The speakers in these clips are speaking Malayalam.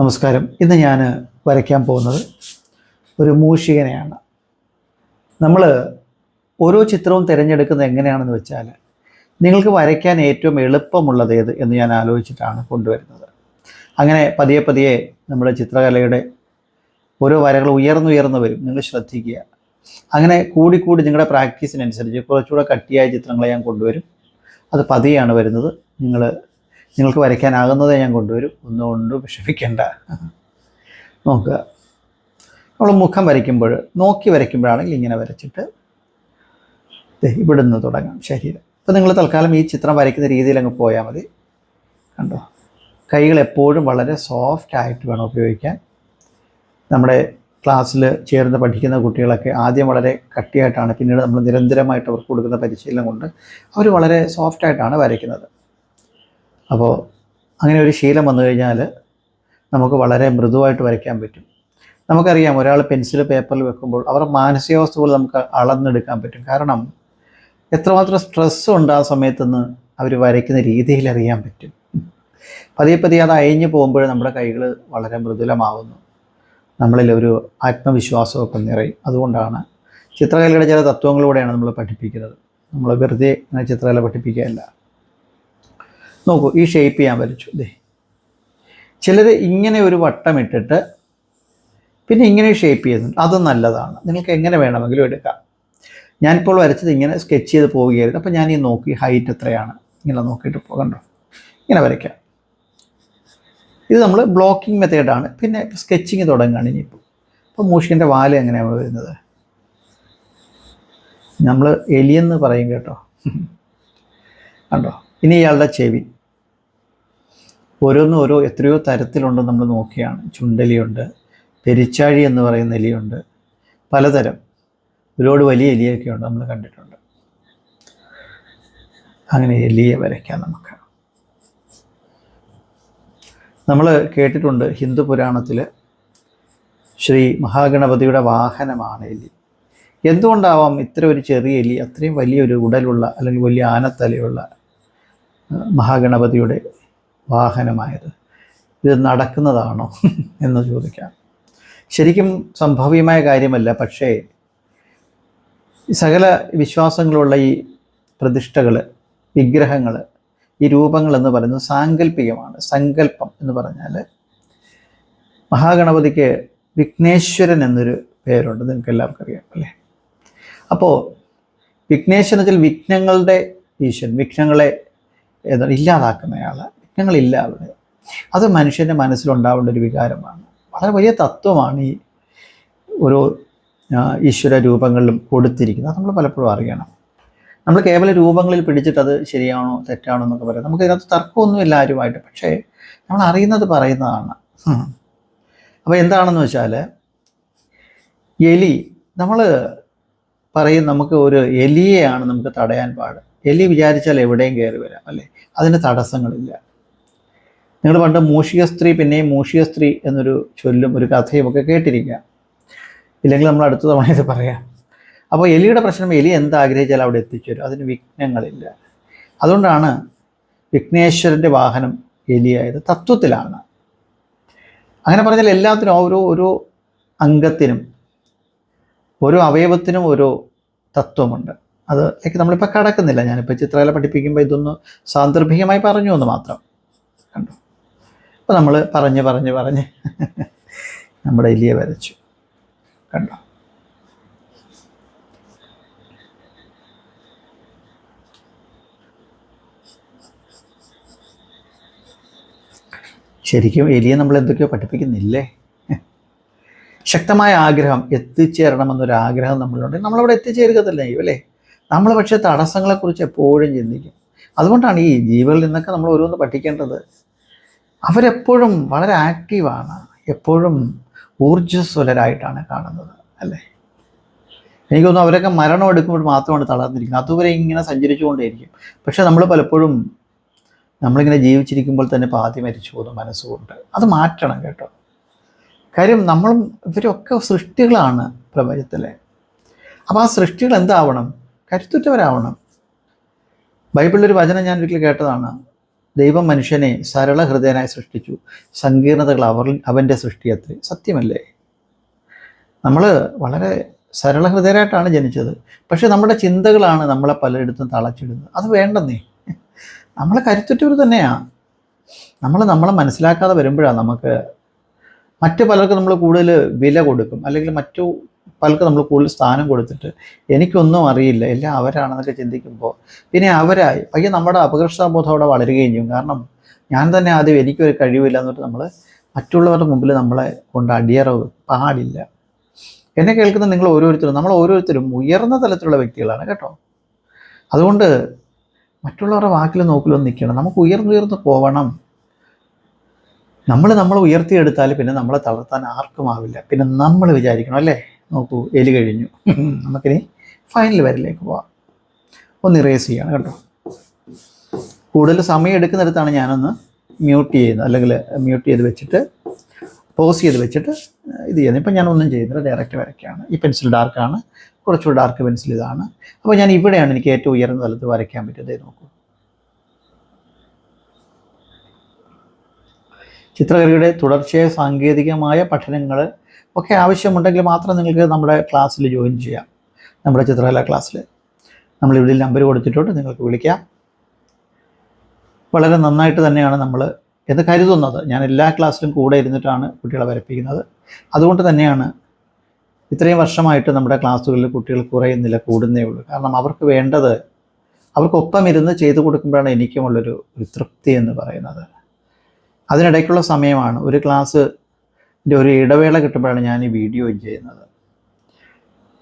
നമസ്കാരം. ഇന്ന് ഞാൻ വരയ്ക്കാൻ പോകുന്നത് ഒരു മൂഷികനെയാണ്. നമ്മൾ ഓരോ ചിത്രവും തിരഞ്ഞെടുക്കുന്നത് എങ്ങനെയാണെന്ന് വെച്ചാൽ നിങ്ങൾക്ക് വരയ്ക്കാൻ ഏറ്റവും എളുപ്പമുള്ളത് ഏത് എന്ന് ഞാൻ ആലോചിച്ചിട്ടാണ് കൊണ്ടുവരുന്നത്. അങ്ങനെ പതിയെ പതിയെ നമ്മുടെ ചിത്രകലയുടെ ഓരോ വരകൾ ഉയർന്നുയർന്നു വരും. നിങ്ങൾ ശ്രദ്ധിക്കുക. അങ്ങനെ കൂടി കൂടി നിങ്ങളുടെ പ്രാക്ടീസിനനുസരിച്ച് കുറച്ചുകൂടെ കട്ടിയായ ചിത്രങ്ങളെ ഞാൻ കൊണ്ടുവരും. അത് പതിയാണ് വരുന്നത്. നിങ്ങൾ നിങ്ങൾക്ക് വരയ്ക്കാനാകുന്നതേ ഞാൻ കൊണ്ടുവരും. ഒന്നുകൊണ്ട് വിഷമിക്കേണ്ട. നോക്കുക. നമ്മൾ മുഖം വരയ്ക്കുമ്പോൾ നോക്കി വരയ്ക്കുമ്പോഴാണെങ്കിൽ ഇങ്ങനെ വരച്ചിട്ട് ഇവിടുന്ന് തുടങ്ങാം ശരീരം. അപ്പോൾ നിങ്ങൾ തൽക്കാലം ഈ ചിത്രം വരയ്ക്കുന്ന രീതിയിൽ അങ്ങ് പോയാൽ മതി. കണ്ടോ? കൈകൾ എപ്പോഴും വളരെ സോഫ്റ്റ് ആയിട്ട് വേണം ഉപയോഗിക്കാൻ. നമ്മുടെ ക്ലാസ്സിൽ ചേർന്ന് പഠിക്കുന്ന കുട്ടികളൊക്കെ ആദ്യം വളരെ കട്ടിയായിട്ടാണ് പിന്നീട് നമ്മൾ നിരന്തരമായിട്ട് അവർക്ക് കൊടുക്കുന്ന പരിശീലനം കൊണ്ട് അവർ വളരെ സോഫ്റ്റായിട്ടാണ് വരയ്ക്കുന്നത്. അപ്പോൾ അങ്ങനെ ഒരു ശീലം വന്നു കഴിഞ്ഞാൽ നമുക്ക് വളരെ മൃദുവായിട്ട് വരയ്ക്കാൻ പറ്റും. നമുക്കറിയാം ഒരാൾ പെൻസിൽ പേപ്പറിൽ വെക്കുമ്പോൾ അവരുടെ മാനസികാവസ്ഥ പോലും നമുക്ക് അളന്നെടുക്കാൻ പറ്റും. കാരണം എത്രമാത്രം സ്ട്രെസ് ഉണ്ട് ആ സമയത്തുനിന്ന് അവർ വരയ്ക്കുന്ന രീതിയിൽ അറിയാൻ പറ്റും. പതിയെ പതിയെ അത് അയഞ്ഞു പോകുമ്പോൾ നമ്മുടെ കൈകൾ വളരെ മൃദുലമാവുന്നു. നമ്മളിൽ ഒരു ആത്മവിശ്വാസമൊക്കെ നിറയും. അതുകൊണ്ടാണ് ചിത്രകലയുടെ ചില തത്വങ്ങളിലൂടെയാണ് നമ്മൾ പഠിപ്പിക്കുന്നത്. നമ്മൾ വെറുതെ ചിത്രകല പഠിപ്പിക്കുകയല്ല. നോക്കൂ ഈ ഷേപ്പ് ഞാൻ വരച്ചു. ദേ. ചിലർ ഇങ്ങനെ ഒരു വട്ടം ഇട്ടിട്ട് പിന്നെ ഇങ്ങനെ ഷേപ്പ് ചെയ്യുന്നുണ്ട്. അത് നല്ലതാണ്. നിങ്ങൾക്ക് എങ്ങനെ വേണമെങ്കിലും എടുക്കാം. ഞാനിപ്പോൾ വരച്ചത് ഇങ്ങനെ സ്കെച്ച് ചെയ്ത് പോവുകയായിരുന്നു. അപ്പോൾ ഞാൻ ഈ നോക്കി ഹൈറ്റ് എത്രയാണ്. ഇങ്ങനെ നോക്കിയിട്ട് പോകണ്ടോ ഇങ്ങനെ വരയ്ക്കാം. ഇത് നമ്മൾ ബ്ലോക്കിംഗ് മെത്തേഡാണ് പിന്നെ സ്കെച്ചിങ് തുടങ്ങുകയാണ് ഇനിയിപ്പോൾ അപ്പോൾ മൂഷിന്റെ വാൽ എങ്ങനെയാണ് വരുന്നത്? നമ്മൾ എലിയെന്ന് പറയും കേട്ടോ. കണ്ടോ? ഇനി ഇയാളുടെ ചെവി. ഓരോന്നും ഓരോ എത്രയോ തരത്തിലുണ്ട് നമ്മൾ നോക്കിയാണ്. ചുണ്ടലിയുണ്ട് പെരിച്ചാഴി എന്ന് പറയുന്ന എലിയുണ്ട് പലതരം. ഒരുപാട് വലിയ എലിയൊക്കെ ഉണ്ട് നമ്മൾ കണ്ടിട്ടുണ്ട്. അങ്ങനെ എലിയെ വരയ്ക്കാം നമുക്ക്. നമ്മൾ കേട്ടിട്ടുണ്ട് ഹിന്ദു പുരാണത്തിൽ ശ്രീ മഹാഗണപതിയുടെ വാഹനമാണ് എലി. എന്തുകൊണ്ടാവാം ഇത്ര ഒരു ചെറിയ എലി അത്രയും വലിയൊരു ഉടലുള്ള അല്ലെങ്കിൽ വലിയ ആനത്തലയുള്ള മഹാഗണപതിയുടെ വാഹനമായത്. ഇത് നടക്കുന്നതാണോ എന്ന് ചോദിക്കാം. ശരിക്കും സംഭവ്യമായ കാര്യമല്ല പക്ഷേ സകല വിശ്വാസങ്ങളുള്ള ഈ പ്രതിഷ്ഠകൾ വിഗ്രഹങ്ങൾ ഈ രൂപങ്ങൾ എന്ന് പറയുന്നത് സാങ്കല്പികമാണ് സങ്കല്പം എന്ന് പറഞ്ഞാൽ മഹാഗണപതിക്ക് വിഘ്നേശ്വരൻ എന്നൊരു പേരുണ്ട് നിങ്ങൾക്ക് എല്ലാവർക്കും അറിയാം അല്ലേ? അപ്പോൾ വിഘ്നേശ്വരൻ വെച്ചാൽ വിഘ്നങ്ങളുടെ ഈശ്വരൻ വിഘ്നങ്ങളെ ഇല്ലാതാക്കുന്നയാൾ വിഘ്നങ്ങളില്ല അവിടെ. അത് മനുഷ്യന്റെ മനസ്സിലുണ്ടാവേണ്ട ഒരു വികാരമാണ്. വളരെ വലിയ തത്വമാണ് ഈ ഓരോ ഈശ്വര രൂപങ്ങളിലും കൊടുത്തിരിക്കുന്നത്. നമ്മൾ പലപ്പോഴും അറിയണം. നമ്മൾ കേവല രൂപങ്ങളിൽ പിടിച്ചിട്ട് അത് ശരിയാണോ തെറ്റാണോ എന്നൊക്കെ പറയാം. നമുക്ക് ഇതിനകത്ത് തർക്കമൊന്നുമില്ല ആരുമായിട്ട്. പക്ഷേ നമ്മൾ അറിയുന്നത് പറയുന്നതാണ്. അപ്പോൾ എന്താണെന്ന് വെച്ചാൽ എലി നമ്മൾ പറയും നമുക്ക് ഒരു എലിയെയാണ് നമുക്ക് തടയാൻ പാട്. എലി വിചാരിച്ചാൽ എവിടെയും കയറി വരാം അല്ലേ? അതിന് തടസ്സങ്ങളില്ല. നിങ്ങൾ പണ്ട് മൂഷിക സ്ത്രീ പിന്നെയും മൂഷിക സ്ത്രീ എന്നൊരു ചൊല്ലും ഒരു കഥയും ഒക്കെ കേട്ടിരിക്കുക. ഇല്ലെങ്കിൽ നമ്മൾ അടുത്ത തവണ ഇത് പറയാം. അപ്പോൾ എലിയുടെ പ്രശ്നം എലി എന്താഗ്രഹിച്ചാൽ അവിടെ എത്തിച്ചേരും അതിന് വിഘ്നങ്ങളില്ല. അതുകൊണ്ടാണ് വിഘ്നേശ്വരന്റെ വാഹനം എലിയായത് തത്വത്തിലാണ്. അങ്ങനെ പറഞ്ഞാൽ എല്ലാത്തിനും ഓരോ ഓരോ അംഗത്തിനും ഓരോ അവയവത്തിനും ഓരോ തത്വമുണ്ട്. അത് ലൈക്ക് നമ്മളിപ്പോൾ കടക്കുന്നില്ല. ഞാനിപ്പോൾ ചിത്രകല പഠിപ്പിക്കുമ്പോൾ ഇതൊന്ന് സാന്ദർഭികമായി പറഞ്ഞു എന്ന് മാത്രം. കണ്ടു? അപ്പോൾ നമ്മൾ പറഞ്ഞ് പറഞ്ഞ് പറഞ്ഞ് നമ്മുടെ എലിയെ വരച്ചു. കണ്ടോ? ശരിക്കും എലിയെ നമ്മൾ എന്തൊക്കെയോ പഠിപ്പിക്കുന്നില്ലേ? ശക്തമായ ആഗ്രഹം എത്തിച്ചേരണമെന്നൊരു ആഗ്രഹം നമ്മളുണ്ട് നമ്മളവിടെ എത്തിച്ചേരുക തന്നെ അല്ലേ? നമ്മൾ പക്ഷേ തടസ്സങ്ങളെക്കുറിച്ച് എപ്പോഴും ചിന്തിക്കും. അതുകൊണ്ടാണ് ഈ ജീവികളിൽ നിന്നൊക്കെ നമ്മൾ ഓരോന്ന് പഠിക്കേണ്ടത്. അവരെപ്പോഴും വളരെ ആക്റ്റീവാണ്. എപ്പോഴും ഊർജസ്വലരായിട്ടാണ് കാണുന്നത് അല്ലേ? എനിക്കൊന്നും അവരൊക്കെ മരണം എടുക്കുമ്പോൾ മാത്രമാണ് തളർന്നിരിക്കുന്നത്. അതുവരെ ഇങ്ങനെ സഞ്ചരിച്ചുകൊണ്ടേയിരിക്കും. പക്ഷേ നമ്മൾ പലപ്പോഴും നമ്മളിങ്ങനെ ജീവിച്ചിരിക്കുമ്പോൾ തന്നെ പാതി മരിച്ചു പോകുന്നു മനസ്സുകൊണ്ട്. അത് മാറ്റണം കേട്ടോ. കാര്യം നമ്മളും ഇവരൊക്കെ സൃഷ്ടികളാണ് പ്രപഞ്ചത്തിലെ. അപ്പോൾ ആ സൃഷ്ടികൾ എന്താവണം? കരുത്തുറ്റവരാവണം. ബൈബിളിലൊരു വചനം ഞാൻ ഒരിക്കൽ കേട്ടതാണ്. ദൈവം മനുഷ്യനെ സരള ഹൃദയനായി സൃഷ്ടിച്ചു. സങ്കീർണതകൾ അവർ അവന്റെ സൃഷ്ടിയത്രേ സത്യമല്ലേ? നമ്മൾ വളരെ സരള ഹൃദയരായിട്ടാണ് ജനിച്ചത്. പക്ഷെ നമ്മുടെ ചിന്തകളാണ് നമ്മളെ പലയിടത്തും തളച്ചിടുന്നത്. അത് വേണ്ടെന്നേ. നമ്മൾ കരുത്തുറ്റവർ തന്നെയാണ് നമ്മൾ നമ്മളെ മനസ്സിലാക്കാതെ വരുമ്പോഴാണ് നമുക്ക് മറ്റു പലർക്കും നമ്മൾ കൂടുതൽ വില കൊടുക്കും. അല്ലെങ്കിൽ മറ്റു പലർക്കും നമ്മൾ കൂടുതൽ സ്ഥാനം കൊടുത്തിട്ട് എനിക്കൊന്നും അറിയില്ല. എല്ലാം അവരാണെന്നൊക്കെ ചിന്തിക്കുമ്പോൾ പിന്നെ അവരായി. പയ്യെ നമ്മുടെ അപകർഷതാബോധം അവിടെ വളരുകയും ചെയ്യും. കാരണം ഞാൻ തന്നെ ആദ്യം എനിക്കൊരു കഴിവില്ല എന്നിട്ട് നമ്മൾ മറ്റുള്ളവരുടെ മുമ്പിൽ നമ്മളെ കൊണ്ട് അടിയറവ് പാടില്ല. എന്നെ കേൾക്കുന്ന നിങ്ങൾ ഓരോരുത്തരും നമ്മൾ ഓരോരുത്തരും ഉയർന്ന തലത്തിലുള്ള വ്യക്തികളാണ് കേട്ടോ. അതുകൊണ്ട് മറ്റുള്ളവരുടെ വാക്കിലും നോക്കിലൊന്നും നിൽക്കണം. നമുക്ക് ഉയർന്നുയർന്ന് പോവണം. നമ്മൾ നമ്മളെ ഉയർത്തിയെടുത്താൽ പിന്നെ നമ്മളെ തളർത്താൻ ആർക്കും ആവില്ല. പിന്നെ നമ്മൾ വിചാരിക്കണം അല്ലേ? നോക്കൂ എലി കഴിഞ്ഞു. നമുക്കിനി ഫൈനൽ വരലേക്ക് പോവാം. ഒന്ന് ഇറേസ് ചെയ്യണം കേട്ടോ. കൂടുതൽ സമയം എടുക്കുന്നിടത്താണ് ഞാനൊന്ന് മ്യൂട്ട് ചെയ്യുന്നത്. അല്ലെങ്കിൽ മ്യൂട്ട് ചെയ്ത് വെച്ചിട്ട് പോസ് ചെയ്ത് വെച്ചിട്ട് ഇത് ചെയ്യുന്നത്. ഇപ്പം ഞാനൊന്നും ചെയ്യുന്നില്ല ഡയറക്റ്റ് വരയ്ക്കുകയാണ്. ഈ പെൻസിൽ ഡാർക്കാണ് കുറച്ചുകൂടി ഡാർക്ക് പെൻസിൽ ഇതാണ്. അപ്പോൾ ഞാൻ ഇവിടെയാണ് എനിക്ക് ഏറ്റവും ഉയർന്ന തലത്ത് വരയ്ക്കാൻ പറ്റുന്നത് നോക്കൂ. ചിത്രകലയുടെ തുടർച്ചയായ സാങ്കേതികമായ പഠനങ്ങൾ ഒക്കെ ആവശ്യമുണ്ടെങ്കിൽ മാത്രം നിങ്ങൾക്ക് നമ്മുടെ ക്ലാസ്സിൽ ജോയിൻ ചെയ്യാം. നമ്മുടെ ചിത്രകല ക്ലാസ്സിൽ. നമ്മളിവിടെ നമ്പർ കൊടുത്തിട്ടുണ്ട് നിങ്ങൾക്ക് വിളിക്കാം. വളരെ നന്നായിട്ട് തന്നെയാണ് നമ്മൾ എന്ന് കരുതുന്നത്. ഞാൻ എല്ലാ ക്ലാസ്സിലും കൂടെ ഇരുന്നിട്ടാണ് കുട്ടികളെ വരപ്പിക്കുന്നത്. അതുകൊണ്ട് തന്നെയാണ് ഇത്രയും വർഷമായിട്ട് നമ്മുടെ ക്ലാസ്സുകളിൽ കുട്ടികൾ കുറയുന്നില്ല കൂടുന്നേ ഉള്ളൂ. കാരണം അവർക്ക് വേണ്ടത് അവർക്കൊപ്പം ഇരുന്ന് ചെയ്തു കൊടുക്കുമ്പോഴാണ് എനിക്കുമുള്ളൊരു ഒരു തൃപ്തി എന്ന് പറയുന്നത്. അതിനിടയ്ക്കുള്ള സമയമാണ് ഒരു ക്ലാസ് ഒരു ഇടവേള കിട്ടുമ്പോഴാണ് ഞാൻ ഈ വീഡിയോ ചെയ്യുന്നത്.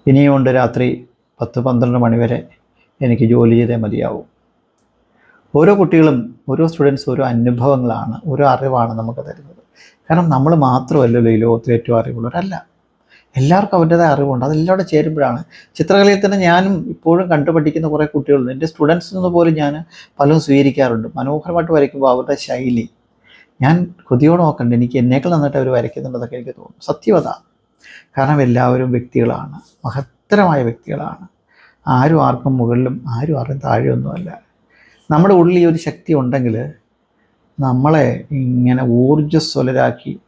ഇനിയും ഉണ്ട് രാത്രി പത്ത് പന്ത്രണ്ട് മണിവരെ എനിക്ക് ജോലി ചെയ്തേ മതിയാവും. ഓരോ കുട്ടികളും ഓരോ സ്റ്റുഡൻസ് ഓരോ അനുഭവങ്ങളാണ് ഓരോ അറിവാണ് നമുക്ക് തരുന്നത്. കാരണം നമ്മൾ മാത്രമല്ലല്ലോ ഈ ലോകത്തിൽ ഏറ്റവും അറിവുള്ളവരല്ല. എല്ലാവർക്കും അവരുടേതായ അറിവുണ്ട്. അതെല്ലാം കൂടെ ചേരുമ്പോഴാണ്. ചിത്രകലയിൽ തന്നെ ഞാനും ഇപ്പോഴും കണ്ടുപഠിക്കുന്ന കുറേ കുട്ടികളുണ്ട്. എന്റെ സ്റ്റുഡൻസിൽ നിന്ന് പോലും ഞാൻ പലതും സ്വീകരിക്കാറുണ്ട്. മനോഹരമായിട്ട് വരയ്ക്കുമ്പോൾ അവരുടെ ശൈലി ഞാൻ കൊതിയോടെ നോക്കണ്ട എനിക്ക് എന്നേക്കാൾ നന്നായിട്ട് അവർ വരയ്ക്കുന്നുണ്ടെന്നൊക്കെ എനിക്ക് തോന്നുന്നു. സത്യവത കാരണം എല്ലാവരും വ്യക്തികളാണ്. മഹത്തരമായ വ്യക്തികളാണ്. ആരും ആർക്കും മുകളിലും ആരും ആർക്കും താഴെയൊന്നുമല്ല. നമ്മുടെ ഉള്ളിൽ ഈ ഒരു ശക്തി ഉണ്ടെങ്കിൽ നമ്മളെ ഇങ്ങനെ ഊർജസ്വലരാക്കി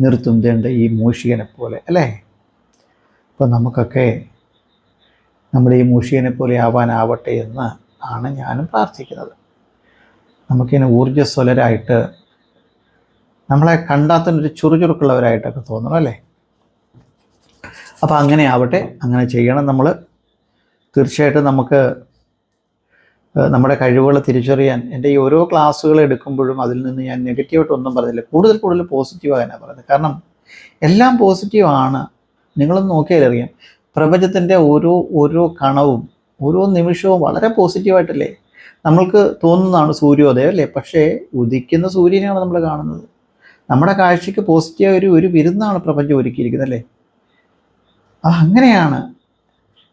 നിർത്തും തേണ്ട ഈ മൂഷികനെ പോലെ അല്ലേ? അപ്പോൾ നമുക്കൊക്കെ നമ്മുടെ ഈ മൂഷികനെ പോലെ ആവാനാവട്ടെ എന്ന് ആണ് ഞാനും പ്രാർത്ഥിക്കുന്നത്. നമുക്കിങ്ങനെ ഊർജസ്വലരായിട്ട് നമ്മളെ കണ്ടാത്തൊരു ഒരു ചുറുചുറുക്കുള്ളവരായിട്ടൊക്കെ തോന്നണം അല്ലേ? അപ്പോൾ അങ്ങനെ ആവട്ടെ അങ്ങനെ ചെയ്യണം നമ്മൾ തീർച്ചയായിട്ടും നമുക്ക് നമ്മുടെ കഴിവുകൾ തിരിച്ചറിയാൻ എന്റെ ഈ ഓരോ ക്ലാസ്സുകൾ എടുക്കുമ്പോഴും അതിൽ നിന്ന് ഞാൻ നെഗറ്റീവായിട്ട് ഒന്നും പറഞ്ഞില്ല കൂടുതൽ കൂടുതൽ പോസിറ്റീവാകാനാണ് പറയുന്നത്. കാരണം എല്ലാം പോസിറ്റീവാണ് നിങ്ങളൊന്ന് നോക്കിയാൽ അറിയാം. പ്രപഞ്ചത്തിന്റെ ഓരോ ഓരോ കണവും ഓരോ നിമിഷവും വളരെ പോസിറ്റീവായിട്ടല്ലേ നമ്മൾക്ക് തോന്നുന്നതാണ് സൂര്യോദയം അല്ലേ? പക്ഷേ ഉദിക്കുന്ന സൂര്യനെയാണ് നമ്മൾ കാണുന്നത്. നമ്മുടെ കാഴ്ചയ്ക്ക് പോസിറ്റീവ് ഒരു ഒരു വിരുന്നാണ് പ്രപഞ്ചം ഒരുക്കിയിരിക്കുന്നത് അല്ലേ? അങ്ങനെയാണ്.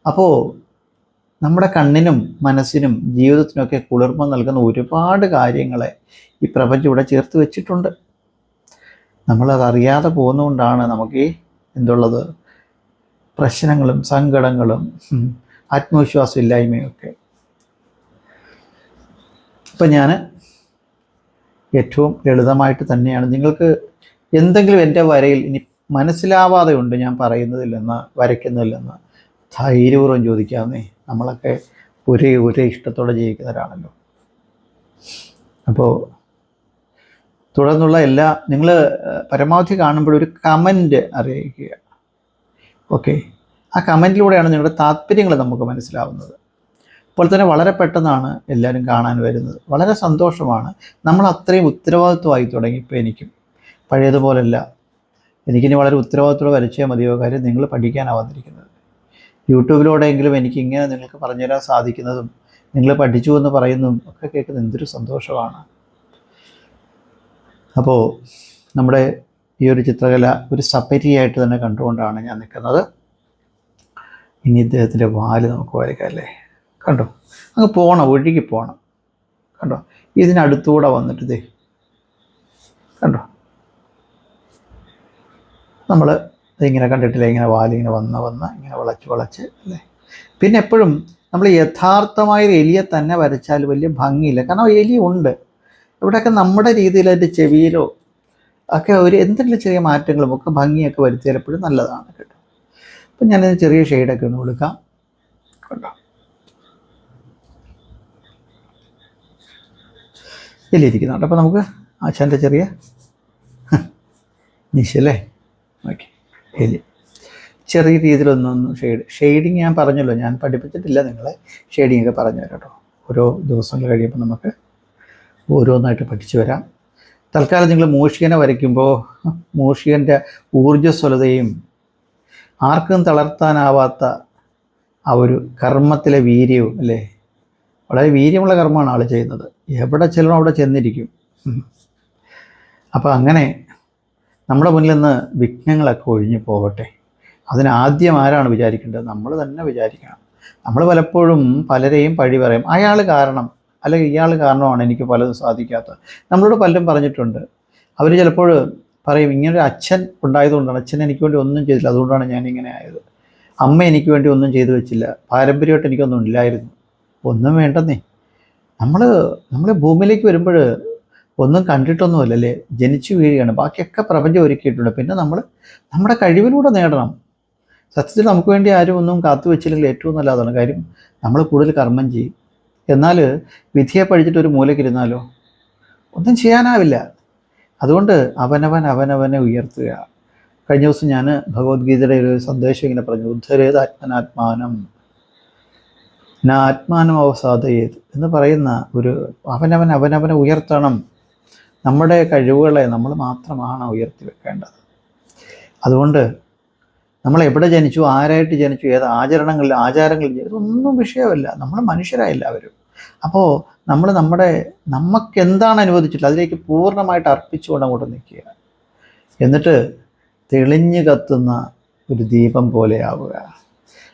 അപ്പോൾ നമ്മുടെ കണ്ണിനും മനസ്സിനും ജീവിതത്തിനൊക്കെ കുളിർമ നൽകുന്ന ഒരുപാട് കാര്യങ്ങളെ ഈ പ്രപഞ്ചം ഇവിടെ ചേർത്ത് വെച്ചിട്ടുണ്ട്. നമ്മളതറിയാതെ പോകുന്നതുകൊണ്ടാണ് നമുക്ക് ഈ എന്തുള്ളത്? പ്രശ്നങ്ങളും സങ്കടങ്ങളും ആത്മവിശ്വാസമില്ലായ്മയൊക്കെ ഇപ്പം ഞാൻ ഏറ്റവും ലളിതമായിട്ട് തന്നെയാണ്. നിങ്ങൾക്ക് എന്തെങ്കിലും എന്റെ വരയിൽ ഇനി മനസ്സിലാവാതെ ഉണ്ട് ഞാൻ പറയുന്നതില്ലെന്ന് വരയ്ക്കുന്നതില്ലെന്ന് ധൈര്യപൂർവം ചോദിക്കാമെന്നേ നമ്മളൊക്കെ ഒരേ ഒരേ ഇഷ്ടത്തോടെ ജീവിക്കുന്നവരാണല്ലോ. അപ്പോൾ തുടർന്നുള്ള എല്ലാ നിങ്ങൾ പരമാവധി കാണുമ്പോൾ ഒരു കമന്റ് അറിയിക്കുക. ഓക്കെ? ആ കമന്റിലൂടെയാണ് നിങ്ങളുടെ താല്പര്യങ്ങൾ നമുക്ക് മനസ്സിലാവുന്നത്. അപ്പോൾ തന്നെ വളരെ പെട്ടെന്നാണ് എല്ലാവരും കാണാൻ വരുന്നത്. വളരെ സന്തോഷമാണ്. നമ്മൾ അത്രയും ഉത്തരവാദിത്വമായി തുടങ്ങി. ഇപ്പോൾ എനിക്കും. പഴയതുപോലല്ല. എനിക്കിനി വളരെ ഉത്തരവാദിത്തോടെ വരച്ചേ മതിയോ? കാര്യം നിങ്ങൾ പഠിക്കാനാവാതിരിക്കുന്നത്. യൂട്യൂബിലൂടെയെങ്കിലും എനിക്ക് ഇങ്ങനെ നിങ്ങൾക്ക് പറഞ്ഞുതരാൻ സാധിക്കുന്നതും നിങ്ങൾ പഠിച്ചു എന്ന് പറയുന്നതും ഒക്കെ കേൾക്കുന്നത് എന്തൊരു സന്തോഷമാണ്. അപ്പോൾ നമ്മുടെ ഈ ഒരു ചിത്രകല ഒരു സപ്പരിയായിട്ട് തന്നെ കണ്ടുകൊണ്ടാണ് ഞാൻ നിൽക്കുന്നത്. ഇനി ഇദ്ദേഹത്തിന്റെ വാൽ നമുക്ക് വരയ്ക്കാം അല്ലേ? കണ്ടോ? അങ്ങ് പോകണം ഒഴുകി പോകണം കണ്ടോ? ഇതിനടുത്തൂടെ വന്നിട്ട് ദേ കണ്ടോ? നമ്മൾ ഇങ്ങനെ കണ്ടിട്ടില്ല? ഇങ്ങനെ വാലിങ്ങനെ വന്ന് വന്ന് ഇങ്ങനെ വളച്ച് വളച്ച് അല്ലേ? പിന്നെ എപ്പോഴും നമ്മൾ യഥാർത്ഥമായ ഒരു എലിയെ തന്നെ വരച്ചാൽ വലിയ ഭംഗിയില്ല. കാരണം എലി ഉണ്ട്. ഇവിടെയൊക്കെ നമ്മുടെ രീതിയിൽ അതിന്റെ ചെവിയിലോ ഒക്കെ ഒരു എന്തെങ്കിലും ചെറിയ മാറ്റങ്ങളും ഒക്കെ ഭംഗിയൊക്കെ വരുത്തിയാൽ നല്ലതാണ് കേട്ടോ. അപ്പം ഞാനിത് ചെറിയ ഷെയ്ഡൊക്കെ ഒന്ന് കൊടുക്കാം കണ്ടോ? ഇതിലിരിക്കുന്നുണ്ട് അപ്പോൾ നമുക്ക് ആശാന്റെ ചെറിയ നിശല്ലേ ഓക്കെ. ഹെലി ചെറിയ രീതിയിലൊന്നൊന്ന് ഷെയ്ഡ് ഷെയ്ഡിങ് ഞാൻ പറഞ്ഞല്ലോ ഞാൻ പഠിപ്പിച്ചിട്ടില്ല നിങ്ങളെ. ഷെയ്ഡിങ് ഒക്കെ പറഞ്ഞു തരാം കേട്ടോ. ഓരോ ദിവസങ്ങൾ കഴിയുമ്പോൾ നമുക്ക് ഓരോന്നായിട്ട് പഠിച്ചു വരാം. തൽക്കാലം നിങ്ങൾ മൂഷികനെ വരയ്ക്കുമ്പോൾ മൂഷികന്റെ ഊർജസ്വലതയും ആർക്കും തളർത്താനാവാത്ത ആ ഒരു കർമ്മത്തിലെ വീര്യവും അല്ലേ? വളരെ വീര്യമുള്ള കർമ്മമാണ് ആൾ ചെയ്യുന്നത്. എവിടെ ചെല്ലണം അവിടെ ചെന്നിരിക്കും. അപ്പോൾ അങ്ങനെ നമ്മുടെ മുന്നിൽ നിന്ന് വിഘ്നങ്ങളൊക്കെ ഒഴിഞ്ഞു പോകട്ടെ. അതിനാദ്യം ആരാണ് വിചാരിക്കേണ്ടത്? നമ്മൾ തന്നെ വിചാരിക്കണം. നമ്മൾ പലപ്പോഴും പലരെയും പഴി പറയും അയാൾ കാരണം അല്ലെങ്കിൽ ഇയാൾ കാരണമാണ് എനിക്ക് പലതും സാധിക്കാത്തത്. നമ്മളോട് പലരും പറഞ്ഞിട്ടുണ്ട്. അവർ ചിലപ്പോൾ പറയും ഇങ്ങനൊരു അച്ഛൻ ഉണ്ടായതുകൊണ്ടാണ്. അച്ഛൻ എനിക്ക് വേണ്ടി ഒന്നും ചെയ്തില്ല. അതുകൊണ്ടാണ് ഞാൻ ഇങ്ങനെ ആയത്. അമ്മ എനിക്ക് വേണ്ടി ഒന്നും ചെയ്തു വെച്ചില്ല. പാരമ്പര്യമായിട്ട് എനിക്കൊന്നും ഇല്ലായിരുന്നു. ഒന്നും വേണ്ടെന്നേ. നമ്മൾ നമ്മൾ ഭൂമിയിലേക്ക് വരുമ്പോൾ ഒന്നും കണ്ടിട്ടൊന്നുമല്ലല്ലേ? ജനിച്ചു വീഴുകയാണ്. ബാക്കിയൊക്കെ പ്രപഞ്ചം ഒരുക്കിയിട്ടുണ്ട്. പിന്നെ നമ്മൾ നമ്മുടെ കഴിവിലൂടെ നേടണം. സത്യത്തിൽ നമുക്ക് വേണ്ടി ആരും ഒന്നും കാത്തു വെച്ചില്ലെങ്കിൽ ഏറ്റവും നല്ലതാണ്. കാര്യം നമ്മൾ കൂടുതൽ കർമ്മം ചെയ്യും. എന്നാൽ വിധിയെ പഠിച്ചിട്ട് ഒരു മൂലക്കിരുന്നാലോ ഒന്നും ചെയ്യാനാവില്ല. അതുകൊണ്ട് അവനവൻ അവനവനെ ഉയർത്തുക. കഴിഞ്ഞ ദിവസം ഞാൻ ഭഗവത്ഗീതയുടെ ഒരു സന്ദേശം ഇങ്ങനെ പറഞ്ഞു. ഉദ്ധരേത് ആത്മനാത്മാനം നാ ആത്മാനം അവസാദയേത് എന്ന് പറയുന്ന ഒരു അവനവൻ അവനവനെ ഉയർത്തണം. നമ്മുടെ കഴിവുകളെ നമ്മൾ മാത്രമാണ് ഉയർത്തി വെക്കേണ്ടത്. അതുകൊണ്ട് നമ്മൾ എവിടെ ജനിച്ചു ആരായിട്ട് ജനിച്ചു ഏത് ആചരണങ്ങളിൽ ആചാരങ്ങളിൽ ഇതൊന്നും വിഷയമല്ല. നമ്മൾ മനുഷ്യരായ എല്ലാവരും. അപ്പോൾ നമ്മൾ നമ്മുടെ നമുക്ക് എന്താണ് അനുവദിച്ചിട്ടുള്ളത്? അതിലേക്ക് പൂർണമായിട്ട് അർപ്പിച്ചുകൊണ്ട് അങ്ങോട്ട് നിൽക്കുക. എന്നിട്ട് തെളിഞ്ഞു കത്തുന്ന ഒരു ദീപം പോലെ ആവുക.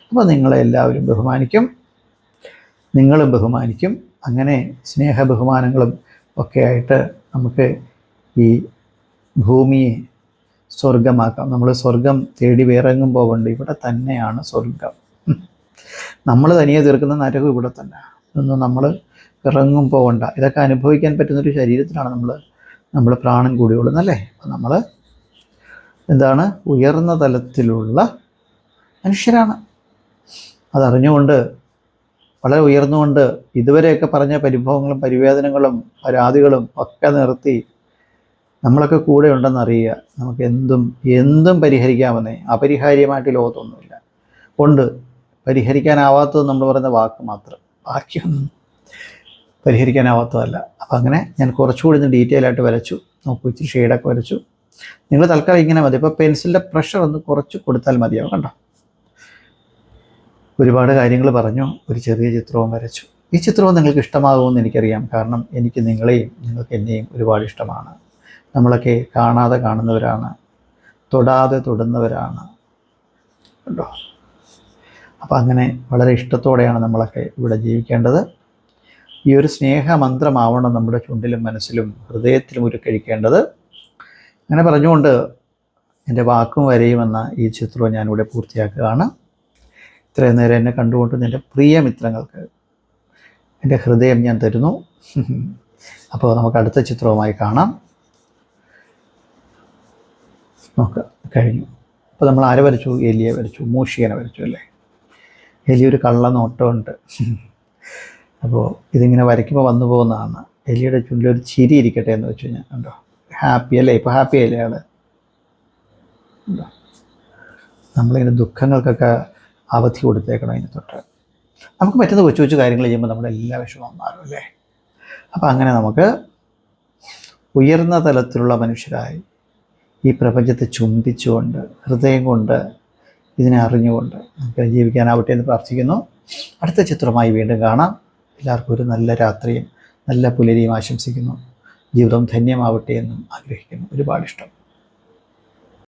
അപ്പോൾ നിങ്ങളെ എല്ലാവരും ബഹുമാനിക്കും. നിങ്ങളും ബഹുമാനിക്കും. അങ്ങനെ സ്നേഹ ബഹുമാനങ്ങളും ഒക്കെ ആയിട്ട് നമുക്ക് ഈ ഭൂമിയെ സ്വർഗമാക്കാം നമ്മൾ സ്വർഗം തേടി വേറെങ്ങും പോകണ്ട ഇവിടെ തന്നെയാണ് സ്വർഗം നമ്മൾ തനിയെ തീർക്കുന്ന നരകം ഇവിടെ തന്നെ. ഇതൊന്നും നമ്മൾ ഇറങ്ങും പോകണ്ട ഇതൊക്കെ അനുഭവിക്കാൻ പറ്റുന്നൊരു ശരീരത്തിലാണ് നമ്മൾ നമ്മൾ പ്രാണൻ കൂടിയുള്ളതല്ലേ അപ്പം നമ്മൾ എന്താണ്? ഉയർന്ന തലത്തിലുള്ള മനുഷ്യരാണ്. അതറിഞ്ഞുകൊണ്ട് വളരെ ഉയർന്നുകൊണ്ട് ഇതുവരെയൊക്കെ പറഞ്ഞ പരിഭവങ്ങളും പരിവേദനകളും പരാതികളും ഒക്കെ നിർത്തി നമ്മളൊക്കെ കൂടെ ഉണ്ടെന്ന് അറിയുക. നമുക്ക് എന്തും എന്തും പരിഹരിക്കാമെന്നേ. അപരിഹാര്യമായിട്ട് ലോകത്തൊന്നുമില്ല. ഉണ്ട് പരിഹരിക്കാനാവാത്തത് നമ്മൾ പറയുന്ന വാക്ക് മാത്രം. ബാക്കിയൊന്നും പരിഹരിക്കാനാവാത്തതല്ല. അപ്പം അങ്ങനെ ഞാൻ കുറച്ചുകൂടി ഒന്ന് ഡീറ്റെയിൽ ആയിട്ട് വരച്ചു. നോക്കൂ ഇച്ചിരി ഷെയ്ഡൊക്കെ വരച്ചു. നിങ്ങൾ തൽക്കാലം ഇങ്ങനെ മതി. ഇപ്പോൾ പെൻസിലിന്റെ പ്രഷർ ഒന്ന് കുറച്ച് കൊടുത്താൽ മതിയാവും കണ്ടോ? ഒരുപാട് കാര്യങ്ങൾ പറഞ്ഞു ഒരു ചെറിയ ചിത്രവും വരച്ചു. ഈ ചിത്രവും നിങ്ങൾക്ക് ഇഷ്ടമാകുമെന്ന് എനിക്കറിയാം. കാരണം എനിക്ക് നിങ്ങളെയും നിങ്ങൾക്ക് എന്നെയും ഒരുപാട് ഇഷ്ടമാണ്. നമ്മളൊക്കെ കാണാതെ കാണുന്നവരാണ്. തൊടാതെ തൊടുന്നവരാണ്. കണ്ടോ? അപ്പം അങ്ങനെ വളരെ ഇഷ്ടത്തോടെയാണ് നമ്മളൊക്കെ ഇവിടെ ജീവിക്കേണ്ടത്. ഈ ഒരു സ്നേഹമന്ത്രമാവണം നമ്മുടെ ചുണ്ടിലും മനസ്സിലും ഹൃദയത്തിലും ഉരുക്കഴിക്കേണ്ടത്. അങ്ങനെ പറഞ്ഞുകൊണ്ട് എന്റെ വാക്കും വരെയുമെന്ന ഈ ചിത്രവും ഞാനിവിടെ പൂർത്തിയാക്കുകയാണ്. ഇത്രയും നേരം എന്നെ കണ്ടുകൊണ്ട് എന്റെ പ്രിയ മിത്രങ്ങൾക്ക് എന്റെ ഹൃദയം ഞാൻ തരുന്നു. അപ്പോൾ നമുക്ക് അടുത്ത ചിത്രവുമായി കാണാം. നോക്കുക കഴിഞ്ഞു. അപ്പോൾ നമ്മൾ ആരെ വരച്ചു? എലിയെ വരച്ചു മൂഷികനെ വരച്ചു അല്ലേ? എലി ഒരു കള്ള നോട്ടമുണ്ട് അപ്പോൾ ഇതിങ്ങനെ വരയ്ക്കുമ്പോൾ വന്നു പോകുന്നതാണ്. എലിയുടെ ചുണ്ടിൽ ഒരു ചിരി ഇരിക്കട്ടെ എന്ന് വെച്ച് കഴിഞ്ഞാൽ കണ്ടോ? ഹാപ്പി അല്ലേ? ഇപ്പോൾ ഹാപ്പി അല്ലേ ആൾ? ഉണ്ടോ നമ്മളിങ്ങനെ ദുഃഖങ്ങൾക്കൊക്കെ അവധി കൊടുത്തേക്കണം അതിന് തൊട്ട്. നമുക്ക് പറ്റുന്ന കൊച്ചു കൊച്ചു കാര്യങ്ങൾ ചെയ്യുമ്പോൾ നമ്മുടെ എല്ലാ വിഷമവും മാറും അല്ലേ? അപ്പം അങ്ങനെ നമുക്ക് ഉയർന്ന തലത്തിലുള്ള മനുഷ്യരായി ഈ പ്രപഞ്ചത്തെ ചുംബിച്ചുകൊണ്ട് ഹൃദയം കൊണ്ട് ഇതിനെ അറിഞ്ഞുകൊണ്ട് നമുക്ക് ജീവിക്കാനാവട്ടെ എന്ന് പ്രാർത്ഥിക്കുന്നു. അടുത്ത ചിത്രമായി വീണ്ടും കാണാം. എല്ലാവർക്കും ഒരു നല്ല രാത്രിയും നല്ല പുലരിയും ആശംസിക്കുന്നു. ജീവിതം ധന്യമാവട്ടെ എന്നും ആഗ്രഹിക്കുന്നു. ഒരുപാട് ഇഷ്ടം.